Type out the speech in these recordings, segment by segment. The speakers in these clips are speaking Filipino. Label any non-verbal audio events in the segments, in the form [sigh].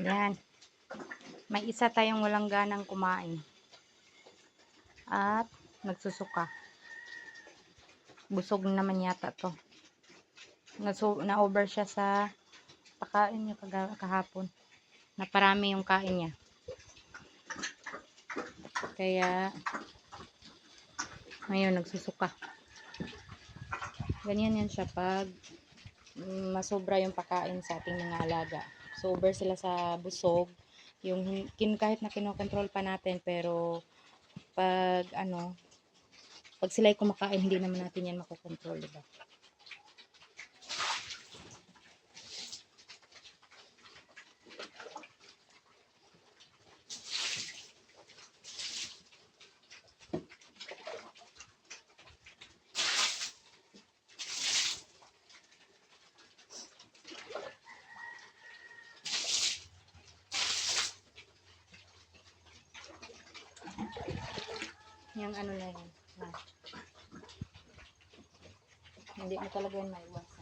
Ayan. May isa tayong walang ganang kumain. At nagsusuka. Busog naman yata to. Na-over siya sa pakain niya kahapon. Naparami yung kain niya. Kaya ngayon nagsusuka. Ganyan yan siya pag mm, masobra yung pakain sa ating mga alaga. Sober sila sa busog. Yung kin kahit na kinokontrol pa natin pero pag ano pag sila'y kumakain hindi naman natin yan makokontrol, diba? Yung ano na yun. Na. Hindi mo talaga yun maiwasan.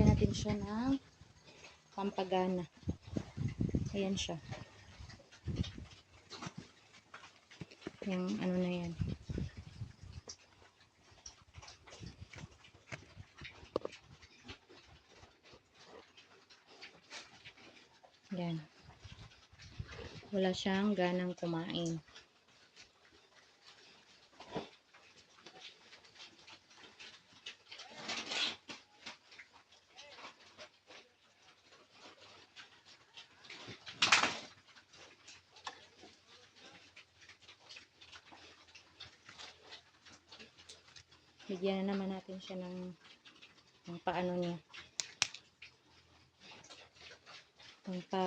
Bigyan natin siya ng pampagana. Ayan siya. Yung ano na yan. Yan. Wala siyang ganang kumain. Bigyan na naman natin siya ng, ng paano niya. Ng pa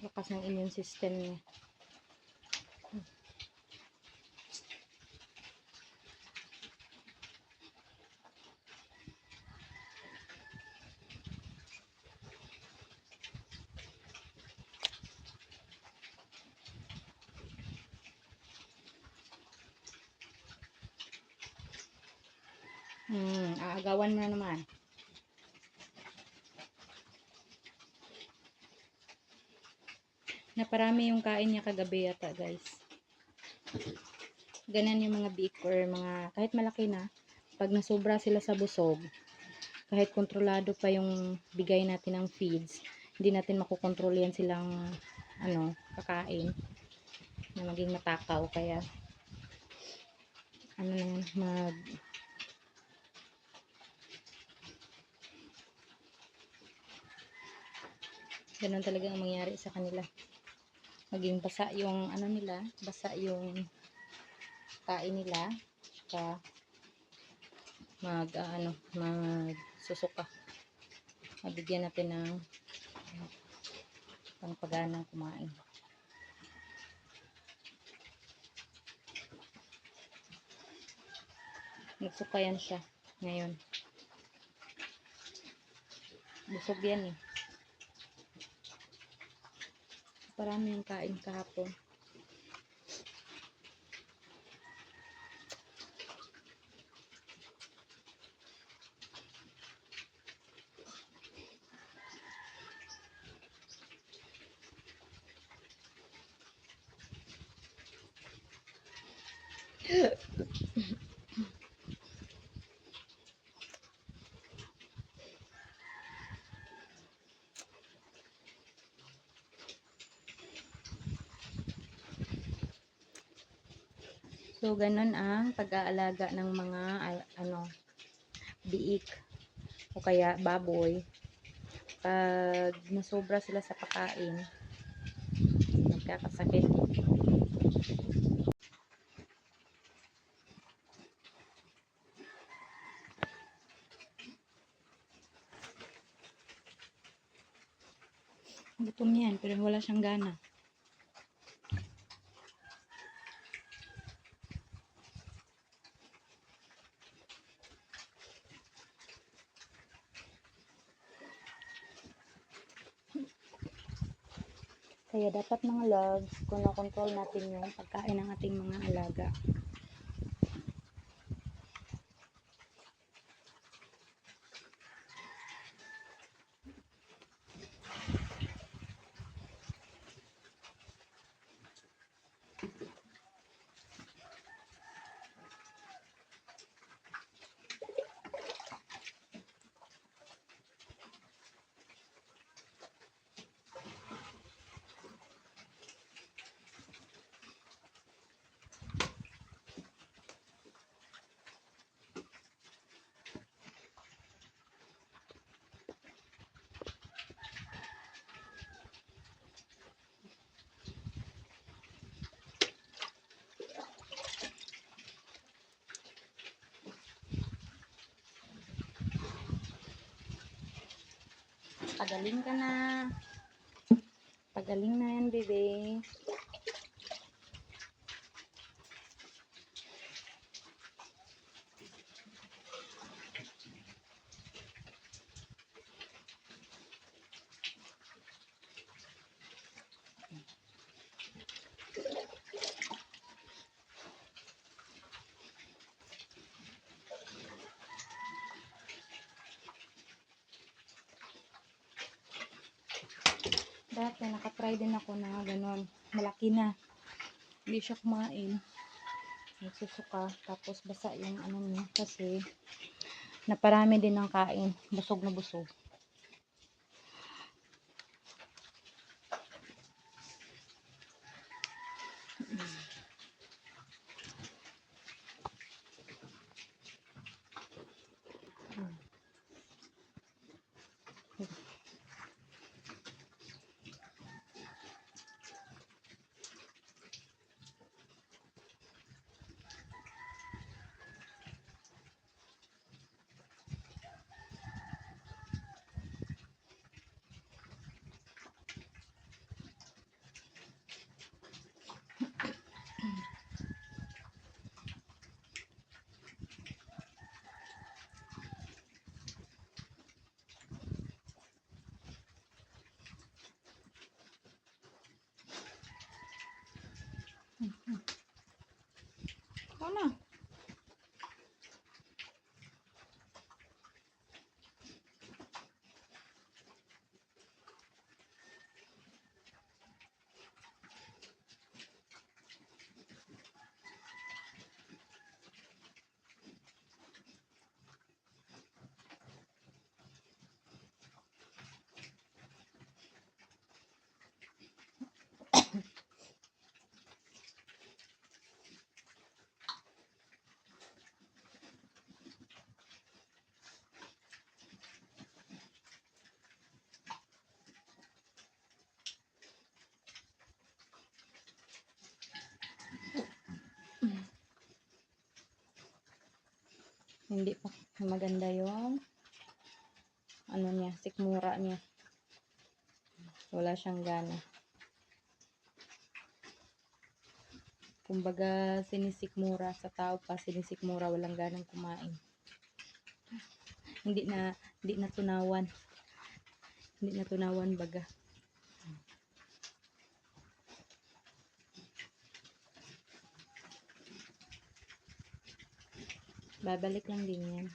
lakas ng immune system niya. Hmm, aagawan na naman. Naparami yung kain niya kagabi yata, guys. Ganun yung mga beak or mga, kahit malaki na, pag nasobra sila sa busog, kahit kontrolado pa yung bigay natin ng feeds, hindi natin makokontrol yan silang, ano, kakain, na maging matakaw, kaya, ano na yan, mag, ganun talaga ang mangyari sa kanila. Maging basa yung ano nila basa yung kain nila saka mag ah, ano mag susuka mabigyan natin ng pangpaganang kumain. Nagsuka yan siya ngayon. Busog yan eh Parami yung kain kahapon. So, ganun ang pag-aalaga ng mga al- ano, biik o kaya baboy. Pag nasobra sila sa pakain, nagkakasakit. Gutom yan, pero wala siyang gana. Kaya dapat mga loves, kung control natin yung pagkain ng ating mga alaga. Pagaling ka na. Pagaling na yan, bebe. Dati, nakatry din ako na ganon. Malaki na. Hindi siya kumain. Nagsusuka. Tapos basa yung ano niya. Kasi, naparami din ng kain. Busog na busog. Ikaw na. Hindi pa maganda yung ano niya, sikmura niya. Wala siyang gana. Kumbaga, sinisikmura sa tao pa, sinisikmura, walang ganang kumain. Hindi na, hindi na tunawan. Hindi na tunawan baga. Babalik lang din yan.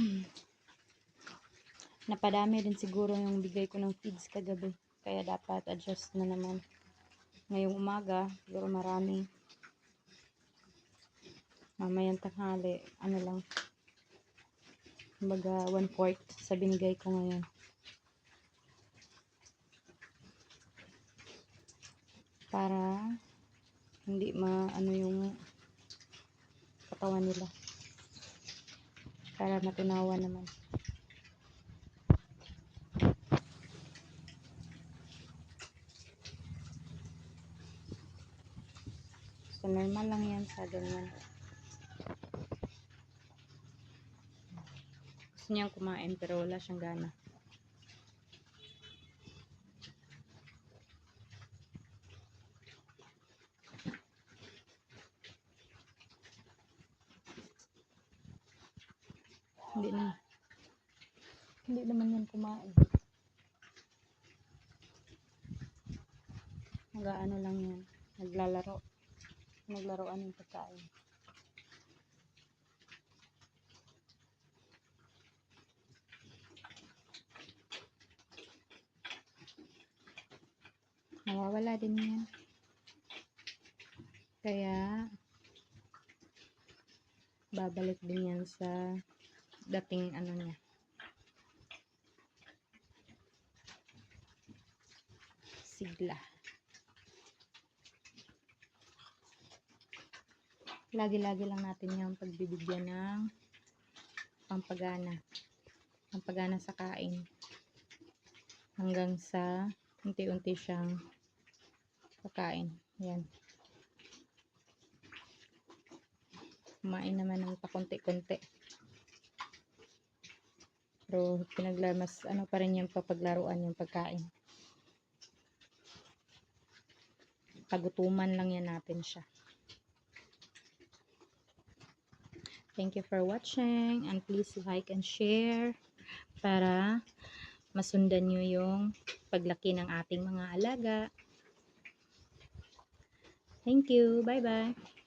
[clears throat] napadami rin siguro yung bigay ko ng feeds kagabi kaya dapat adjust na naman. Ngayong umaga siguro marami. Mamayang tanghali ano lang. Kumbaga 1 fourth sa binigay ko ngayon. Para hindi maano yung katawan nila. Para matunawan naman. So, normal lang yan sa ganyan. Gusto niyang kumain pero wala siyang gana. Hindi naman. Hindi naman yan kumain. Nag-ano lang yan. Naglalaro. Naglaroan yung pagkain. Nawawala din yan. Kaya, babalik din yan sa dating ano niya. Sigla. Lagi-lagi lang natin yung pagbibigyan ng pampagana. Pampagana sa kain. Hanggang sa unti-unti siyang kakain. Yan. Kumain naman ng pakunti-kunti. Pero pinaglamas, ano pa rin yung papaglaruan yung pagkain. Pagutuman lang yan natin siya. Thank you for watching and please like and share para masundan nyo yung paglaki ng ating mga alaga. Thank you. Bye-bye.